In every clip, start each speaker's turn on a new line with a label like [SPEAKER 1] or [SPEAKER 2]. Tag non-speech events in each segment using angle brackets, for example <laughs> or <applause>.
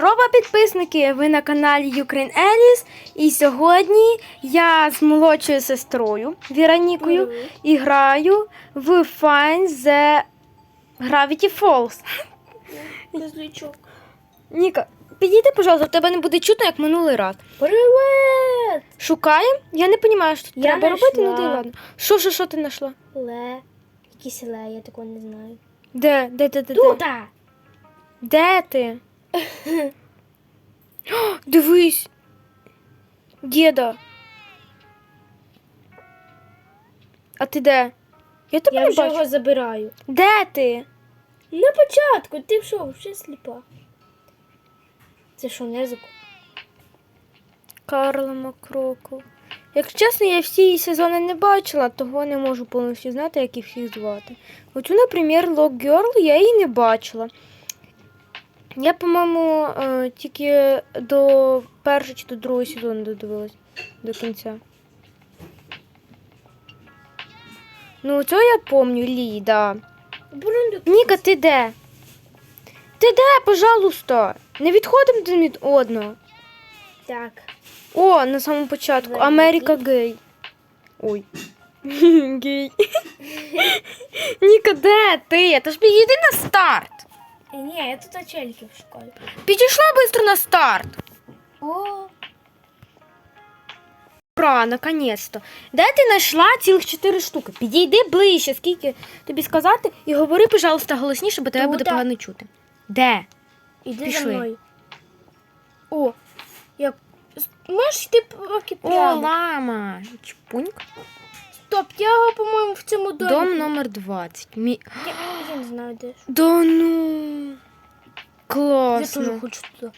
[SPEAKER 1] Роба підписники, ви на каналі Ukraine Alice. І сьогодні я з молодшою сестрою Віронікою
[SPEAKER 2] Мгм.
[SPEAKER 1] і граю в Find the Gravity Falls.
[SPEAKER 2] Козлячок.
[SPEAKER 1] Ніка, підійди, пожалуйста, тебе не буде чутно, як минулий раз.
[SPEAKER 2] Привет!
[SPEAKER 1] Шукаємо? Я не розумію, що тут
[SPEAKER 2] Я
[SPEAKER 1] треба робити, ну ти ладно. Що, що, що ти знайшла?
[SPEAKER 2] Ле. Якийсь ле, я такого не знаю.
[SPEAKER 1] Де? Де, де, де? Де,
[SPEAKER 2] Тута!
[SPEAKER 1] де ти? <gasps> Дивись. Діда. А ти де? Я тебе
[SPEAKER 2] Я
[SPEAKER 1] не
[SPEAKER 2] вже
[SPEAKER 1] бачу.
[SPEAKER 2] його забираю.
[SPEAKER 1] Де ти?
[SPEAKER 2] На початку, ти що, ще сліпа? Це що, незику?
[SPEAKER 1] Карла Макроков. Якщо чесно, я всі її сезони не бачила, того не можу повністю знати, як їх всіх звати. Оцю, наприклад, Lock Girl я її не бачила. Я, по-моєму, е, тільки до першого чи до другого сезону додивилась до кінця. Ну, цього я пам'ятаю, Лі, да. Ніка, ти де? Ти де, пожалуйста? Не відходимо один від одного.
[SPEAKER 2] Так.
[SPEAKER 1] О, на самому початку. Америка гей. Ой. <laughs> Гей. <laughs> Ніка, де ти? Та ж підійди на старт.
[SPEAKER 2] Е, Ні, я тут очельків шукаю.
[SPEAKER 1] Підійшла швидко на старт.
[SPEAKER 2] О,
[SPEAKER 1] Ура, наконець-то. Де ти знайшла цілих чотири штуки? Підійди ближче, скільки тобі сказати, і говори, пожалуйста, голосніше, бо тебе буде погано чути. Де?
[SPEAKER 2] іди
[SPEAKER 1] Пішли.
[SPEAKER 2] за мною. О, як... Можеш йти поки
[SPEAKER 1] О, лама. Чпуньк.
[SPEAKER 2] Стоп, я його, по-моєму, в цьому домі.
[SPEAKER 1] Дом номер 20. Мі...
[SPEAKER 2] Я, я не знаю, де ж.
[SPEAKER 1] Да ну.
[SPEAKER 2] Я
[SPEAKER 1] Класно.
[SPEAKER 2] теж хочу туди.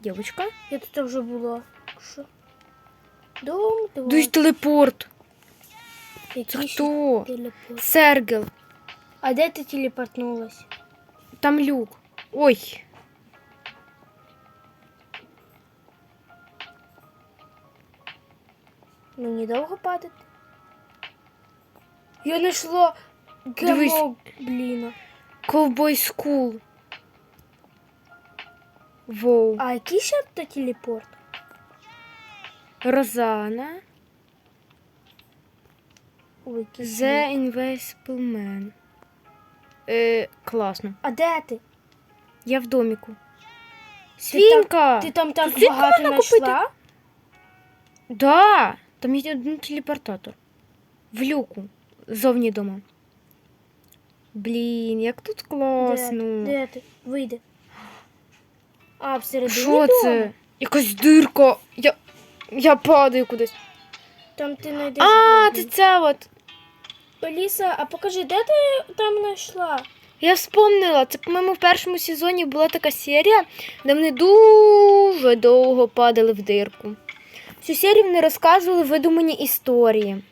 [SPEAKER 1] Дівочка.
[SPEAKER 2] Я тут вже була. Що? Дом, дом.
[SPEAKER 1] Дуй телепорт. Це
[SPEAKER 2] Який ще
[SPEAKER 1] хто?
[SPEAKER 2] телепорт.
[SPEAKER 1] Сергел.
[SPEAKER 2] А де ти телепортнулась?
[SPEAKER 1] Там люк. Ой.
[SPEAKER 2] Мені довго падати? Я знайшла
[SPEAKER 1] Дивись.
[SPEAKER 2] гемобліна.
[SPEAKER 1] Ковбой скул. Воу.
[SPEAKER 2] А який ще то телепорт?
[SPEAKER 1] Розана.
[SPEAKER 2] Ой, який
[SPEAKER 1] The Invisible Man. Е, класно.
[SPEAKER 2] А де ти?
[SPEAKER 1] Я в доміку. Свінка!
[SPEAKER 2] Ти там так
[SPEAKER 1] Тут
[SPEAKER 2] багато
[SPEAKER 1] можна купити?
[SPEAKER 2] знайшла?
[SPEAKER 1] Да! Там є один телепортатор. В люку. Зовні дома. Блін, як тут класно.
[SPEAKER 2] Де? Де ти? Вийди. А, всередині
[SPEAKER 1] Що
[SPEAKER 2] дома?
[SPEAKER 1] це? Якась дирка. Я, я падаю кудись.
[SPEAKER 2] Там ти знайдеш.
[SPEAKER 1] А, це це от.
[SPEAKER 2] Аліса, а покажи, де ти там знайшла?
[SPEAKER 1] Я вспомнила, це, по-моєму, в першому сезоні була така серія, де вони дуже довго падали в дирку. Всю серію вони розказували видумані історії.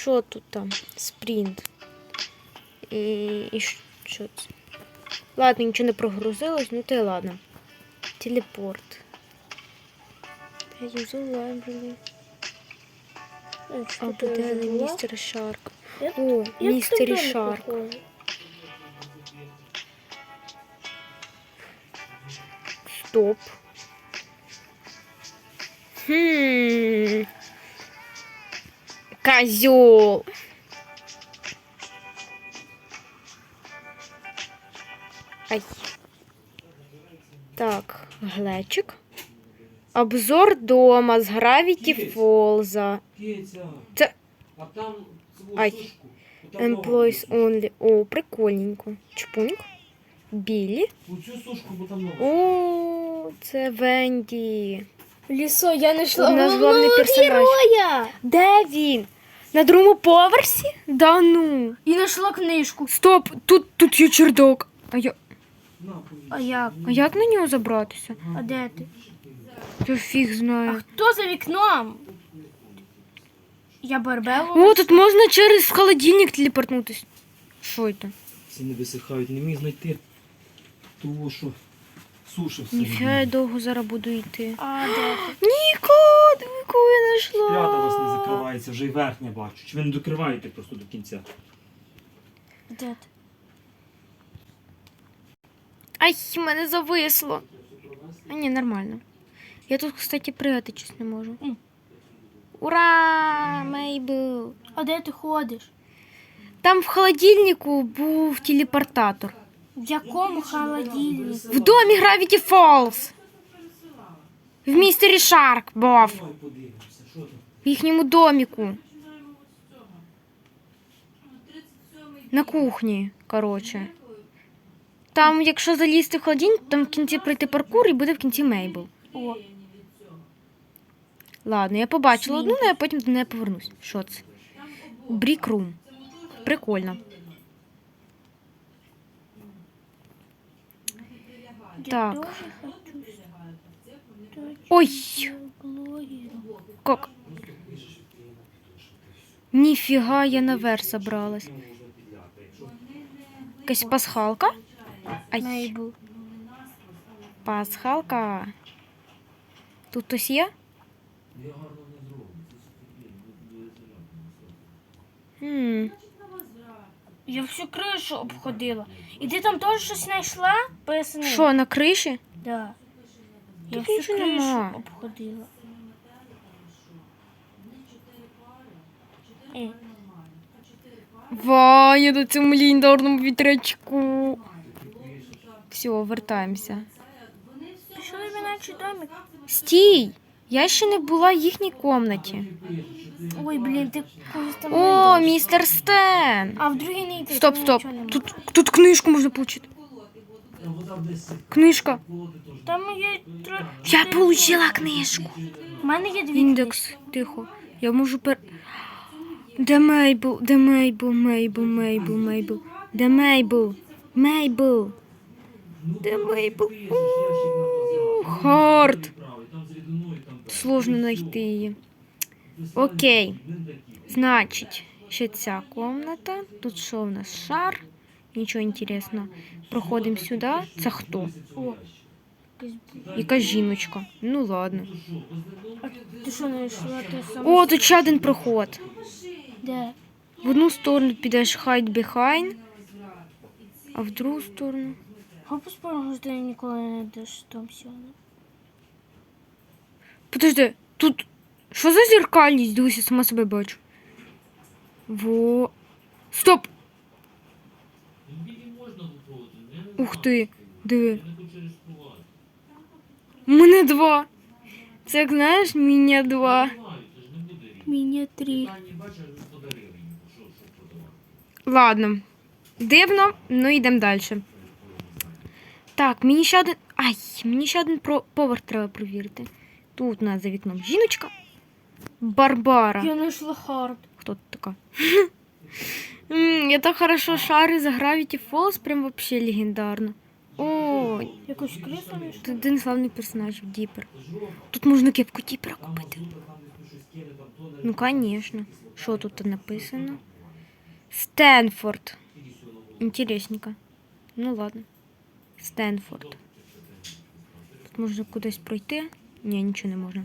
[SPEAKER 1] Що тут там? Спринт. І, і що це? Ладно, нічого не прогрузилось, ну то й ладно. Телепорт. А буде містер Шарк.
[SPEAKER 2] Я-
[SPEAKER 1] О,
[SPEAKER 2] я
[SPEAKER 1] містері Шарк. Стоп. Хм. Козел. Ай. Так, глечик. Обзор дома з Falls.
[SPEAKER 3] Киця,
[SPEAKER 1] Це
[SPEAKER 3] а там
[SPEAKER 1] Ай. Employees. Only. О, прикольненько. Чпуньк. Білі.
[SPEAKER 3] Оцю сушку, бо там ногу.
[SPEAKER 1] О, це Венді.
[SPEAKER 2] Лісо, я знайшла
[SPEAKER 1] У нас
[SPEAKER 2] головного
[SPEAKER 1] головний персонаж.
[SPEAKER 2] героя.
[SPEAKER 1] Де він? На другому поверсі? Да ну.
[SPEAKER 2] І знайшла книжку.
[SPEAKER 1] Стоп, тут, тут є чердак. А, я,
[SPEAKER 2] А як?
[SPEAKER 1] а як на нього забратися?
[SPEAKER 2] А де ти?
[SPEAKER 1] Я фіг
[SPEAKER 2] А
[SPEAKER 1] знаю.
[SPEAKER 2] хто за вікном? Я Барбелу.
[SPEAKER 1] О, тут можна через холодильник телепортнутися. Що це?
[SPEAKER 3] Ці не висихають, не міг знайти того, що суша все.
[SPEAKER 1] Ніфіга я довго зараз буду йти.
[SPEAKER 2] А де?
[SPEAKER 1] Ніко, диви, кого я знайшла.
[SPEAKER 3] П'ята у вас не закривається, вже й верхня бачу. Чи ви не докриваєте просто до кінця?
[SPEAKER 2] Де ти?
[SPEAKER 1] Ай, мене зависло. А ні, нормально. Я тут, кстати, пригати щось не можу.
[SPEAKER 2] М.
[SPEAKER 1] Ура! Мейбл!
[SPEAKER 2] А де ти ходиш?
[SPEAKER 1] Там в холодильнику був телепортатор.
[SPEAKER 2] В якому холодильнику?
[SPEAKER 1] В домі Gravity Falls. В містері Шарк
[SPEAKER 3] там.
[SPEAKER 1] В їхньому доміку. На кухні, коротше. Там, якщо залізти в холодильник, там в кінці пройти паркур і буде в кінці Мейбл.
[SPEAKER 2] О,
[SPEAKER 1] Ладно, я побачила одну, але я потім до неї повернусь. Що це? Брік Рум. Прикольно. Так. Ой, как? Ніфіга, я наверх забралась. Якась пасхалка? Ай, пасхалка. Тут хтось є? Хм.
[SPEAKER 2] Я всю кришу обходила. І ти там теж щось знайшла? Поясни.
[SPEAKER 1] Що, на криші?
[SPEAKER 2] Да. Я
[SPEAKER 1] Тут
[SPEAKER 2] всю
[SPEAKER 1] нічого
[SPEAKER 2] кришу
[SPEAKER 1] нема.
[SPEAKER 2] обходила. Е,
[SPEAKER 1] Ваня на цьому легендарному вітрячку. Все, вертаємося.
[SPEAKER 2] пішли в іначе домик.
[SPEAKER 1] Стій! Я ще не була в їхній комнаті.
[SPEAKER 2] Ой, блін, ти когось там
[SPEAKER 1] О,
[SPEAKER 2] знайдеш.
[SPEAKER 1] містер Стен!
[SPEAKER 2] А в другій не йти.
[SPEAKER 1] Стоп, стоп. Тут, тут книжку можна отримати. Книжка.
[SPEAKER 2] Там є тро...
[SPEAKER 1] Я отримала книжку.
[SPEAKER 2] У мене є дві
[SPEAKER 1] Індекс, тихо. Я можу пер. Де Мейбл? Де Мейбл? Мейбл, Мейбл, Мейбл. Де Мейбл? Мейбл. Де Мейбл? Хард.
[SPEAKER 3] Там з рідиною, там
[SPEAKER 1] Сложно знайти її. Окей. Значить, ще ця комната. Тут що в нас? Шар. Нічого інтересного. Проходимо сюди. Це хто?
[SPEAKER 2] О,
[SPEAKER 1] Якась жіночка. Ну ладно.
[SPEAKER 2] ти що? Ти сам...
[SPEAKER 1] О, тут ще один проход.
[SPEAKER 2] Де?
[SPEAKER 1] В одну сторону підеш hide behind, а в другу сторону.
[SPEAKER 2] А поспоримо, що ти ніколи не йдеш там сьогодні.
[SPEAKER 1] Подожди, тут. Що за зеркальність? Дивися, сама себе бачу. Во. Стоп! Ух ти, диви. Мене два. Це як знаєш, мене два.
[SPEAKER 2] Мені три.
[SPEAKER 1] Ладно. Дивно, ну йдемо далі. Так, мені ще один. Ай, мені ще один про... поверх треба провірити. Тут у нас за вікном жіночка. Барбара.
[SPEAKER 2] Я знайшла хард.
[SPEAKER 1] Хто тут така? <laughs> Я так хорошо шарю за Gravity Falls, прям вообще легендарно. О,
[SPEAKER 2] Якусь крису
[SPEAKER 1] тут один славний персонаж Діпер. Тут можна кепку Діпера купити. Ну, конечно. Що тут написано? Стенфорд. Інтересненько. Ну ладно. Стенфорд. Тут можна кудись пройти. Ні, нічого не можна.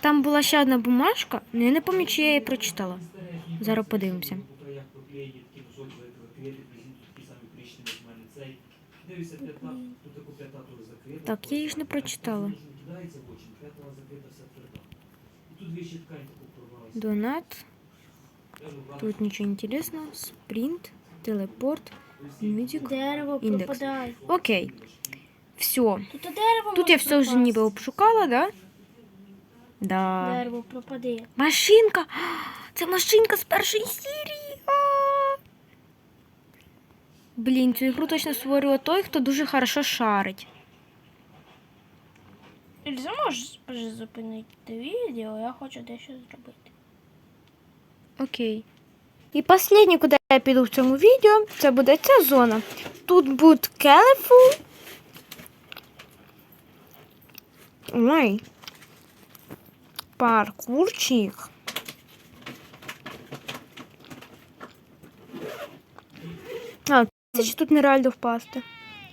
[SPEAKER 1] Там була ще одна бумажка, але я не пам'ятаю, чи я її прочитала. Зараз подивимося. Так, я її ж не прочитала. Донат. Тут нічого інтересного. Спринт, телепорт, мюзик.
[SPEAKER 2] Дерево
[SPEAKER 1] Індекс.
[SPEAKER 2] пропадає.
[SPEAKER 1] Окей. Все.
[SPEAKER 2] Тут
[SPEAKER 1] Тут я все вже ніби обшукала, да? Да.
[SPEAKER 2] Дерево пропаде.
[SPEAKER 1] Машинка! Це машинка з першої серії. А! Блін, цю ігру точно створює той, хто дуже хорошо шарить.
[SPEAKER 2] Ільза, можеш зупинити відео, я хочу дещо зробити.
[SPEAKER 1] Окей. І останнє, куди я піду в цьому відео, це буде ця зона. Тут буде келефу. Ой. Паркурчик. А, ж тут нереально впасти.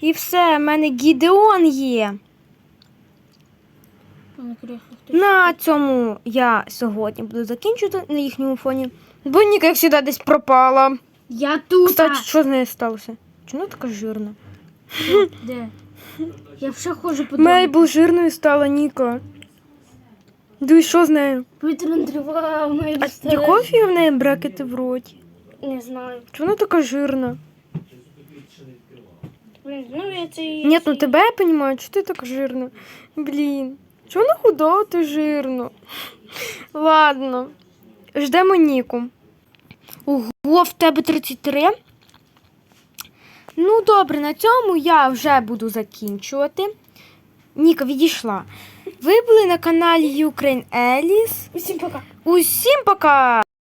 [SPEAKER 1] І все, в мене Гідеон є.
[SPEAKER 2] На.
[SPEAKER 1] Цьому я сьогодні буду закінчувати на їхньому фоні. Бо Ніка, як завжди, десь пропала.
[SPEAKER 2] Я тут.
[SPEAKER 1] Кстати, що з нею сталося? Чому така жирна?
[SPEAKER 2] Де? Я вже хожу по
[SPEAKER 1] Мейбл жирною стала Ніка. Дивись, що з нею?
[SPEAKER 2] Повітряна тривога, моя
[SPEAKER 1] А якого фіга в неї брекети в роті?
[SPEAKER 2] Не знаю.
[SPEAKER 1] Чому вона така жирна?
[SPEAKER 2] Блін, ну я це...
[SPEAKER 1] Ні, ну тебе я розумію, чого ти така жирна? Блін. Чого вона худа, а ти жирно? Ладно. Ждемо Ніку. Ого, в тебе 33. Ну, добре, на цьому я вже буду закінчувати. Ніка відійшла. Ви були на каналі Ukraine Alice.
[SPEAKER 2] Усім пока.
[SPEAKER 1] Усім пока!